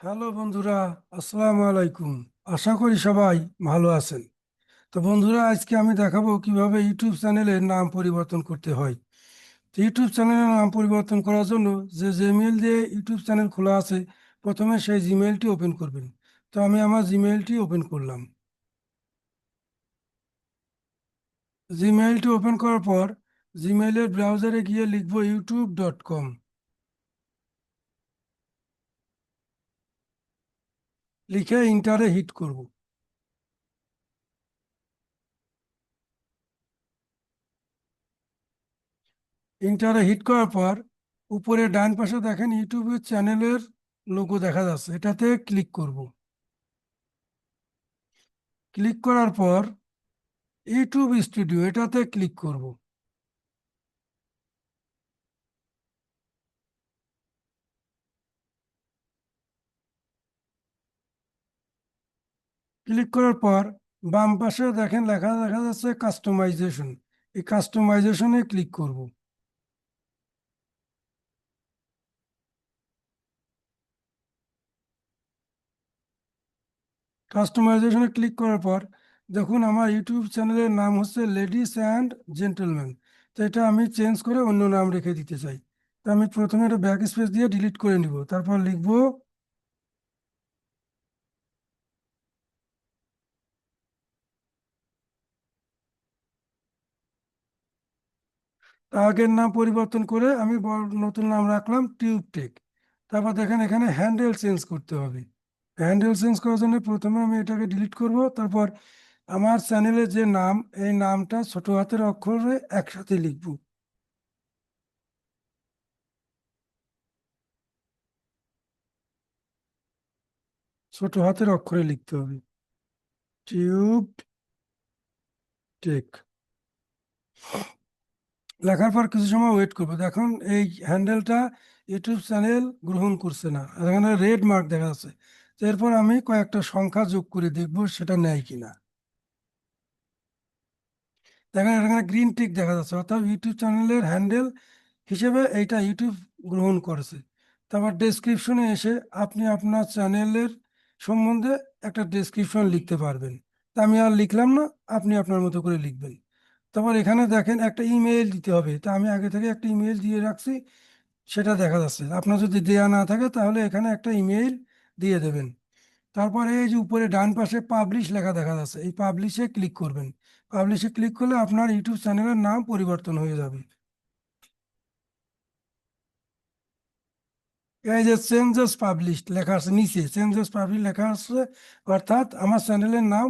Hello বন্ধুরা, আসসালামু আলাইকুম। আশা করি সবাই ভালো আছেন। তো বন্ধুরা, আজকে আমি দেখাবো কীভাবে ইউটিউব চ্যানেলের নাম পরিবর্তন করতে হয়। তো ইউটিউব চ্যানেলের নাম পরিবর্তন করার জন্য যে জিমেইল দিয়ে ইউটিউব চ্যানেল খোলা আছে, প্রথমে সেই জিমেইলটি ওপেন করবেন। তো আমি আমার জিমেইলটি ওপেন করলাম। জিমেইলটি ওপেন করার পর জিমেইলের ব্রাউজারে গিয়ে লিখব ইউটিউব ডট কম লিখে ইন্টারে হিট করব। ইন্টারে হিট করার পর উপরে ডান পাশে দেখেন ইউটিউবের চ্যানেলের লোগো দেখা যাচ্ছে, এটাতে ক্লিক করব। ক্লিক করার পর ইউটিউব স্টুডিও এটাতে ক্লিক করব। ক্লিক করার পর বাম পাশে দেখেন লেখা দেখা যাচ্ছে কাস্টমাইজেশন এই কাস্টমাইজেশনে ক্লিক করব। কাস্টমাইজেশনে ক্লিক করার পর দেখুন আমার ইউটিউব চ্যানেলের নাম হচ্ছে লেডিস অ্যান্ড জেন্টলম্যান তো এটা আমি চেঞ্জ করে অন্য নাম রেখে দিতে চাই। তো আমি প্রথমে এটা ব্যাক স্পেস দিয়ে ডিলিট করে নিব। তারপর লিখব আগের নাম পরিবর্তন করে আমি নতুন নাম রাখলাম টিউব টেক তারপর দেখেন এখানে হ্যান্ডেল চেঞ্জ করতে হবে। হ্যান্ডেল চেঞ্জ করার জন্য প্রথমে আমি এটাকে ডিলিট করব। তারপর আমার চ্যানেলের যে নাম, এই নামটা ছোট হাতের অক্ষরে একসাথে লিখব। ছোট হাতের অক্ষরে লিখতে হবে। টিউব টেক লেখার পর কিছু সময় ওয়েট করব। দেখুন, এই হ্যান্ডেলটা ইউটিউব চ্যানেল গ্রহণ করছে না। এখানে রেড মার্ক দেখা যাচ্ছে। এরপর আমি কয়েকটা সংখ্যা যোগ করে দেখব সেটা নেয় কিনা। দেখেন, এখানে গ্রিন টিক দেখা যাচ্ছে। অর্থাৎ ইউটিউব চ্যানেলের হ্যান্ডেল হিসেবে এইটা ইউটিউব গ্রহণ করেছে। তারপর ডেসক্রিপশনে এসে আপনি আপনার চ্যানেলের সম্বন্ধে একটা ডেসক্রিপশন লিখতে পারবেন। তা আমি আর লিখলাম না, আপনি আপনার মতো করে লিখবেন। তারপর এখানে দেখেন একটা ইমেল দিতে হবে। তা আমি আগে থেকে একটা ইমেল দিয়ে রাখছি, সেটা দেখা যাচ্ছে। আপনার যদি দেয়া না থাকে, তাহলে এখানে একটা ইমেল দিয়ে দেবেন। তারপরে এই যে উপরে ডান পাশে পাবলিশ লেখা দেখা যাচ্ছে, এই পাবলিশে ক্লিক করবেন। পাবলিশে ক্লিক করলে আপনার ইউটিউব চ্যানেলের নাম পরিবর্তন হয়ে যাবে। এই যে চেঞ্জেস পাবলিশ লেখা আছে, নিচে চেঞ্জেস পাবলিশ লেখা আছে, অর্থাৎ আমার চ্যানেলের নাম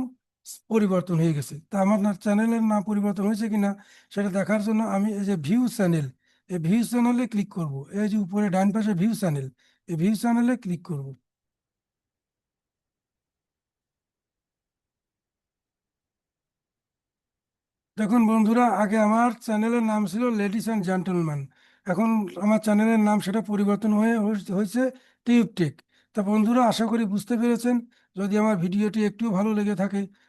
পরিবর্তন হয়ে গেছে। তা আমার চ্যানেলের নাম পরিবর্তন হয়েছে কিনা সেটা দেখার জন্য আমি এই যে ভিউ চ্যানেল এই ভিউ চ্যানেলে ক্লিক করব। এই যে উপরে ডান পাশে ভিউ চ্যানেল এই ভিউ চ্যানেলে ক্লিক করব। দেখুন বন্ধুরা, আগে আমার চ্যানেলের নাম ছিল লেডিস অ্যান্ড জেন্টলম্যান এখন আমার চ্যানেলের নাম সেটা পরিবর্তন হয়ে হয়েছে টিউব টেক তা বন্ধুরা, আশা করি বুঝতে পেরেছেন। যদি আমার ভিডিওটি একটু ভালো লেগে থাকে